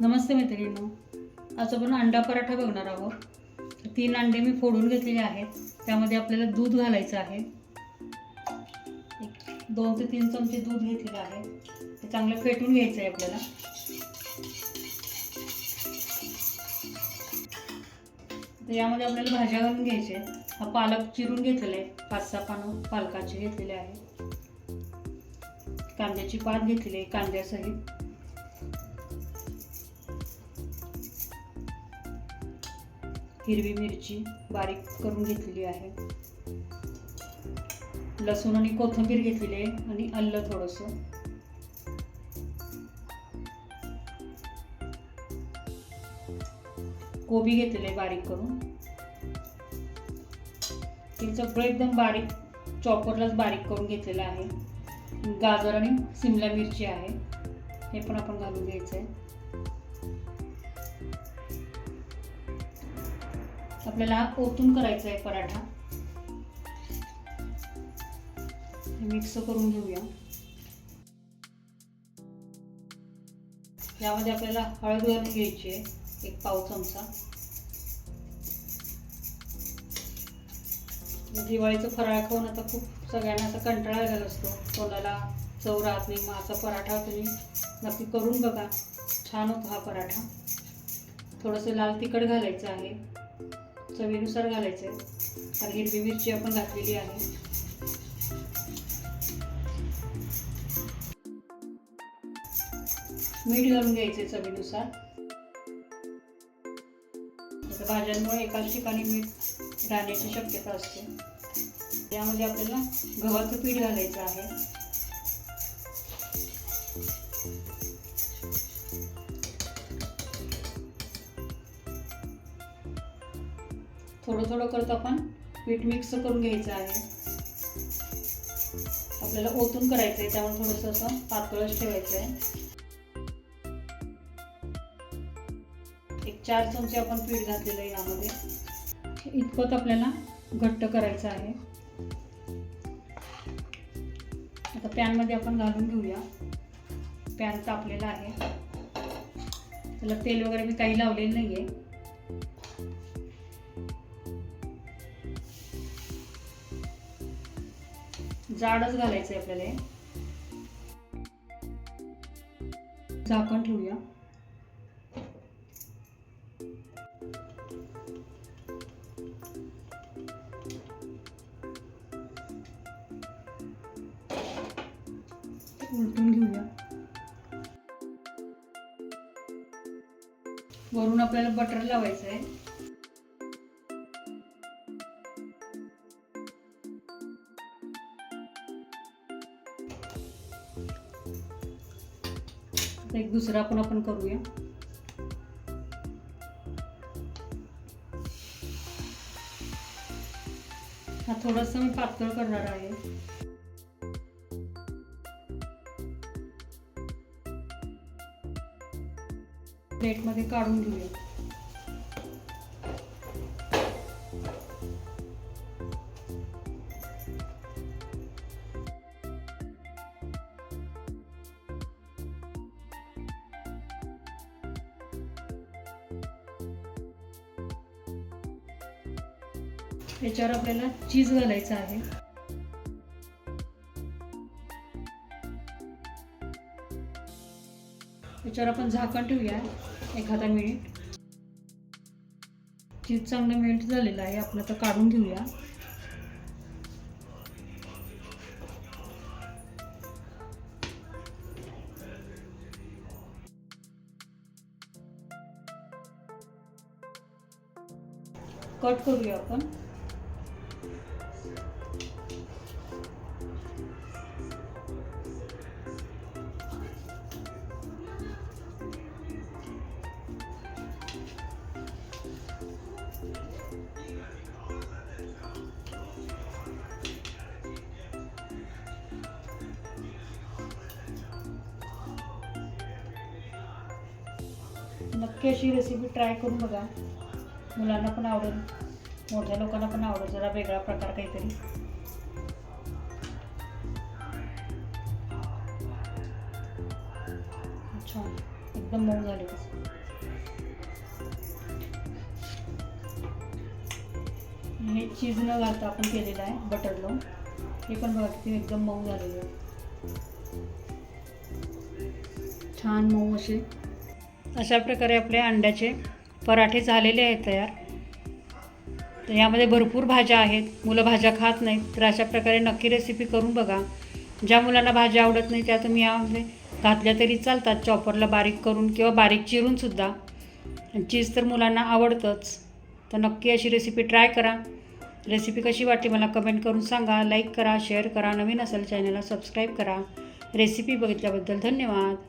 नमस्ते मैत्रिणींनो. आज आपण अंडा पराठा बघणार आहोत. तीन अंडे मी फोडून घेतलेले आहेत. त्यामध्ये आपल्याला दूध घालायचं आहे. एक दोन ते तीन चमचे दूध घेतलेलं आहे. ते चांगलं फेटून घ्यायचं आहे आपल्याला. तर यामध्ये आपल्याला भाज्या घालून घ्यायच्या आहेत. हा पालक चिरून घेतलेला आहे. पाच सहा पानं पालकाचे घेतलेले आहे कांद्याची पात घेतलेली आहे. कांद्यासहित हिरवी मिरची बारीक करून घेतलेली आहे. लसूण आणि कोथिंबीर घेतलेली आहे आणि आलं थोडंसं. कोबी घेतलेले आहे बारीक करून. ते सगळं एकदम बारीक चॉपरलाच बारीक करून घेतलेलं आहे. गाजर आणि सिमला मिरची आहे. हे पण आपण घालून घ्यायचं आहे आपल्याला ओतून करायचा आहे पराठा. मिक्स करून घेऊया. यामध्ये आपल्याला हळद घालून घ्यायची आहे एक पाव चमचा. दिवाळीचं फराळ खाऊन आता खूप सगळ्यांना आता कंटाळा आलेला असतो. कोणाला चव राहत नाही मग असा पराठा तुम्ही नक्की करून बघा. छान होतो हा पराठा. थोडंसं लाल तिखट घालायचं आहे. चवीनुसार घालायचं. आहे कारण हिरवी मिरची आपण घातलेली आहे. मीठ घालून घ्यायचे चवीनुसार. भाज्यांमुळे एकाच ठिकाणी मीठ राहण्याची शक्यता असते. त्यामध्ये आपल्याला गव्हाचं पीठ घालायचं आहे. थोडं थोडं करत आपण पीठ मिक्स करून घ्यायचं आहे. आपल्याला ओतून करायचं आहे त्यामुळे थोडंसं असं पातळच ठेवायचं आहे एक चार चमचे आपण पीठ घातलेलं आहे यामध्ये. इतपत आपल्याला घट्ट करायचं आहे. आता पॅनमध्ये आपण घालून घेऊया. पॅन तापलेला आहे. त्याला तेल वगैरे मी काही लावलेलं नाही आहे जाडच घालायचं आहे आपल्याला झाकण ठेवूया. उलटून घेऊया. वरून आपल्याला बटर लावायचं आहे एक दुसरा पण आपण करूया. हा थोडासा मी पातळ करणार आहे. प्लेटमध्ये काढून घेऊया. याच्यावर आपल्याला चीज घालायचं आहे. याच्यावर आपण झाकण ठेवूया एखादा मिनिट चीज चांगलं मेल्ट झालेलं आहे आपण आता काढून घेऊया. कट करूया आपण. नक्की अशी रेसिपी ट्राय करून बघा. मुलांना पण आवडेल. मोठ्या लोकांना पण आवडेल. जरा वेगळा प्रकार काहीतरी. छान एकदम मऊ झाले हे चीज न घालता आपण केलेलं आहे बटर लावून हे पण बघा किती एकदम मऊ झालेलं आहे. छान मऊ असे. अशा प्रकारे आपले अंड्याचे पराठे झालेले आहेत तयार. तर यामध्ये भरपूर भाज्या आहेत. मुलं भाज्या खात नाहीत तर अशा प्रकारे नक्की रेसिपी करून बघा. ज्या मुलांना भाज्या आवडत नाही त्या तुम्ही यामध्ये घातल्या तरी चालतात. चॉपरला बारीक करून किंवा बारीक चिरूनसुद्धा चीज तर मुलांना आवडतंच. तर नक्की अशी रेसिपी ट्राय करा. रेसिपी कशी वाटली मला कमेंट करून सांगा. लाईक करा शेअर करा. नवीन असेल चॅनलला सबस्क्राईब करा. रेसिपी बघितल्याबद्दल धन्यवाद.